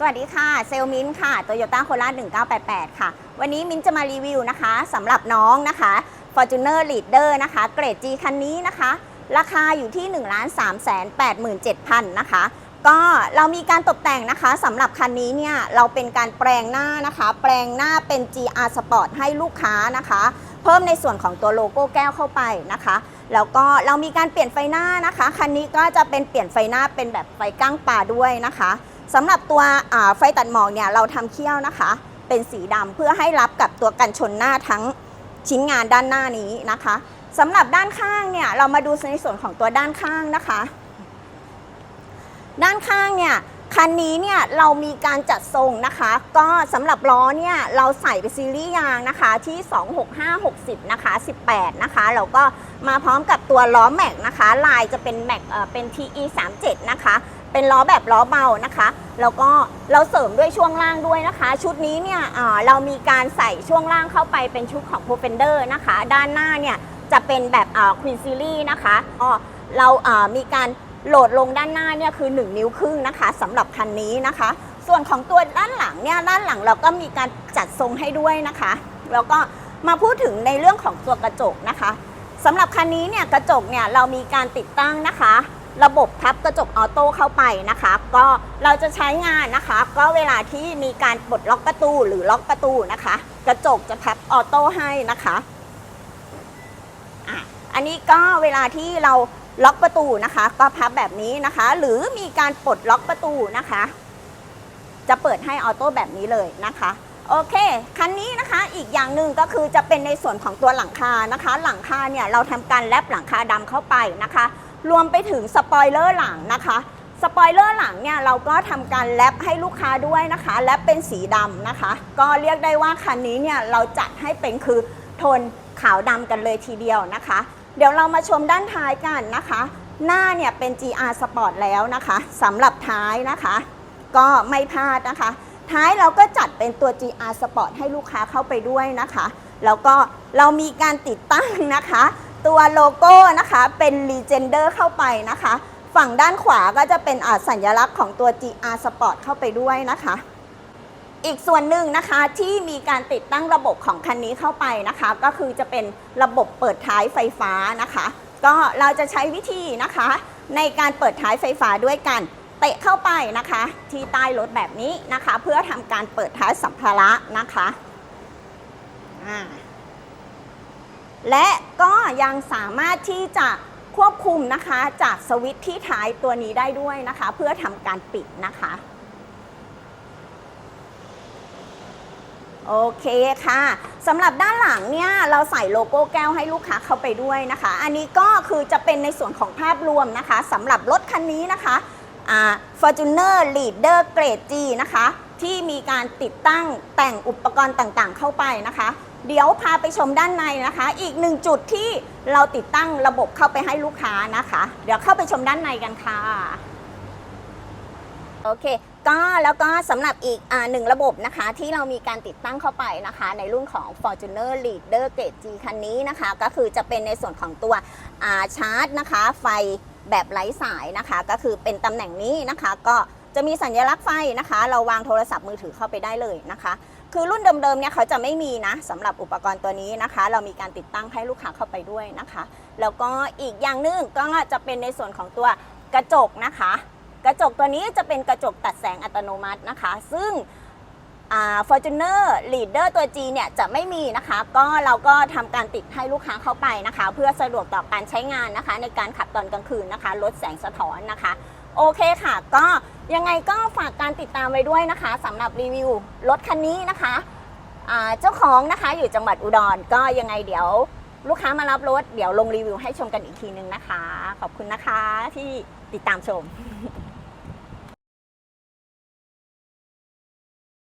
สวัสดีค่ะเซลมินค่ะโตโยต้าโคราช1988 ค่ะ วันนี้มินจะมารีวิวนะคะสำหรับน้องนะคะ Fortuner Leader นะคะ เกรด G คันนี้นะคะ ราคาอยู่ที่ 1 3 8 7 0 0 0 นะคะ ก็เรามีการตกแต่งนะคะสำหรับคันนี้เนี่ยเราเป็นการแปลงหน้านะคะ แปลงหน้าเป็น GR Sport ให้ลูกค้านะคะ เพิ่มในส่วนของตัวโลโก้แก้วเข้าไปนะคะแล้วก็เรามีการเปลี่ยนไฟหน้านะคะ คันนี้ก็จะเป็นเปลี่ยนไฟหน้าเป็นแบบไฟก้างปลาด้วยนะคะ สำหรับตัวไฟตัดหมอกเนี่ยเราทำเขี้ยวนะคะ เป็นสีดำเพื่อให้รับกับตัวกันชนหน้าทั้งชิ้นงานด้านหน้านี้นะคะสำหรับด้านข้างเนี่ยเรามาดูในส่วนของตัวด้านข้างนะคะ ด้านข้างเนี่ยคันนี้เนี่ยเรามีการจัดทรงนะคะ ก็สำหรับล้อเนี่ยเราใส่เป็นซีรีส์ยางนะคะที่ 26560 นะคะ 18 นะคะแล้วก็มาพร้อมกับตัวล้อแม็กนะคะ ลายจะเป็นแม็กเอ่อเป็น TE 37 นะคะ เป็นล้อแบบล้อเบานะคะแล้วก็เราเสริมด้วยช่วงล่างด้วยนะคะ ชุดนี้เนี่ยเรามีการใส่ช่วงล่างเข้าไปเป็นชุดของ p r o f e n d e r นะคะ ด้านหน้าเนี่ยจะเป็นแบบควีนซีรีส์นะคะก็เราเอ่อมีการโหลดลงด้านหน้าเนี่ยคือ 1 นิ้วครึ่งนะคะสำหรับคันนี้นะคะ ส่วนของตัวด้านหลังเนี่ยด้านหลังเราก็มีการจัดทรงให้ด้วยนะคะ แล้วก็มาพูดถึงในเรื่องของตัวกระจกนะคะสำหรับคันนี้เนี่ยกระจกเนี่ยเรามีการติดตั้งนะคะ ระบบพับกระจกออโต้เข้าไปนะคะ ก็เราจะใช้งานนะคะ ก็เวลาที่มีการปลดล็อกประตูหรือล็อกประตูนะคะ กระจกจะพับออโต้ให้นะคะอันนี้ก็เวลาที่เราล็อกประตูนะคะ ก็พับแบบนี้นะคะ หรือมีการปลดล็อกประตูนะคะ จะเปิดให้ออโต้แบบนี้เลยนะคะโอเค คันนี้นะคะอีกอย่างหนึ่งก็คือจะเป็นในส่วนของตัวหลังคานะคะ หลังคาเนี่ยเราทำการแลบหลังคาดำเข้าไปนะคะ รวมไปถึงสปอยเลอร์หลังนะคะสปอยเลอร์หลังเนี่ยเราก็ทำการแลบให้ลูกค้าด้วยนะคะแลบเป็นสีดำนะคะ ก็เรียกได้ว่าคันนี้เนี่ยเราจัดให้เป็นคือโทนขาวดำกันเลยทีเดียวนะคะ เดี๋ยวเรามาชมด้านท้ายกันนะคะ หน้าเนี่ยเป็น GR Sport แล้วนะคะสำหรับท้ายนะคะ ก็ไม่พลาดนะคะ ท้ายเราก็จัดเป็นตัว GR Sport ให้ลูกค้าเข้าไปด้วยนะคะ แล้วก็เรามีการติดตั้งนะคะ ตัวโลโก้นะคะเป็น Legender เข้าไปนะคะ ฝั่งด้านขวาก็จะเป็นอาสัญลักษณ์ของตัว GR Sport เข้าไปด้วยนะคะ อีกส่วนหนึ่งนะคะที่มีการติดตั้งระบบของคันนี้เข้าไปนะคะ ก็คือจะเป็นระบบเปิดท้ายไฟฟ้านะคะ ก็เราจะใช้วิธีนะคะ ในการเปิดท้ายไฟฟ้าด้วยกันเตะเข้าไปนะคะ ที่ใต้รถแบบนี้นะคะ เพื่อทำการเปิดท้ายสัมภาระนะคะอ่า และก็ยังสามารถที่จะควบคุมนะคะจากสวิตช์ที่ท้ายตัวนี้ได้ด้วยนะคะ เพื่อทำการปิดนะคะโอเคค่ะสำหรับด้านหลังเนี่ยเราใส่โลโก้แก้วให้ลูกค้าเข้าไปด้วยนะคะ อันนี้ก็คือจะเป็นในส่วนของภาพรวมนะคะสำหรับรถคันนี้นะคะอ่า Fortuner Leader Grade G นะคะ ที่มีการติดตั้งแต่งอุปกรณ์ต่างๆเข้าไปนะคะ เดี๋ยวพาไปชมด้านในนะคะ อีกหนึ่งจุดที่เราติดตั้งระบบเข้าไปให้ลูกค้านะคะ เดี๋ยวเข้าไปชมด้านในกันค่ะโอเคก็แล้วก็สำหรับอีกอหนึ่งระบบนะคะ ที่เรามีการติดตั้งเข้าไปนะคะ ในรุ่นของ Fortuner Leader Grade G คันนี้นะคะ ก็คือจะเป็นในส่วนของตัวาชาร์จนะคะ ไฟแบบไร้สายนะคะ ก็คือเป็นตำแหน่งนี้นะคะ ก็จะมีสัญลักษณ์ไฟนะคะ เราวางโทรศัพท์มือถือเข้าไปได้เลยนะคะ คือรุ่นเดิมๆเนี่ยเขาจะไม่มีนะสำหรับอุปกรณ์ตัวนี้นะคะ เรามีการติดตั้งให้ลูกค้าเข้าไปด้วยนะคะ แล้วก็อีกอย่างหนึงก็จะเป็นในส่วนของตัวกระจกนะคะ กระจกตัวนี้จะเป็นกระจกตัดแสงอัตโนมัตินะคะ ซึ่งฟอ่า Fortuner Leader ตัว G เนี่ยจะไม่มีนะคะ ก็เราก็ทำการติดให้ลูกค้าเข้าไปนะคะ เพื่อสะดวกต่อการใช้งานนะคะ ในการขับตอนกลางคืนนะคะ ลดแสงสะท้อนนะคะ โอเคค่ะก็ ยังไงก็ฝากการติดตามไว้ด้วยนะคะสำหรับรีวิวรถคันนี้นะคะเจ้าของนะคะอยู่จังหวัดอุดรก็ยังไงเดี๋ยวลูกค้ามารับรถ เดี๋ยวลงรีวิวให้ชมกันอีกทีนึงนะคะ ขอบคุณนะคะที่ติดตามชม